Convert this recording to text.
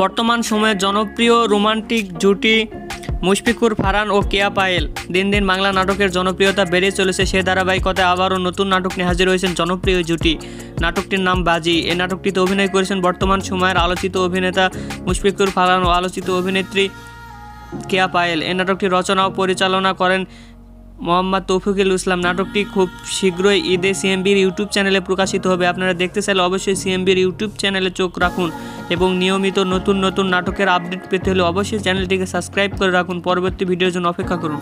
বর্তমান সময়ে জনপ্রিয় রোমান্টিক জুটি মুশফিকুর ফারহান ও কেয়া পায়েল। দিন দিন বাংলা নাটকের জনপ্রিয়তা বেড়ে চলেছে সে ধারাবাহিকতায় আবারও নতুন নাটক নিয়ে হাজির হয়েছেন জনপ্রিয় জুটি। নাটকটির নাম বাজি। এই নাটকটিতে অভিনয় করেছেন বর্তমান সময়ের আলোচিত অভিনেতা মুশফিকুর ফারান ও আলোচিত অভিনেত্রী কেয়া পায়েল। এই নাটকটি রচনা ও পরিচালনা করেন মোহাম্মদ তৌফিকুল ইসলাম। নাটকটি খুব শীঘ্রই ঈদে সিএমবির ইউটিউব চ্যানেলে প্রকাশিত হবে। আপনারা দেখতে চাইলে অবশ্যই সিএমবির ইউটিউব চ্যানেলে চোখ রাখুন এবং নিয়মিত নতুন নতুন নাটকের আপডেট পেতে হলে অবশ্যই চ্যানেলটিকে সাবস্ক্রাইব করে রাখুন। পরবর্তী ভিডিওর জন্য অপেক্ষা করুন।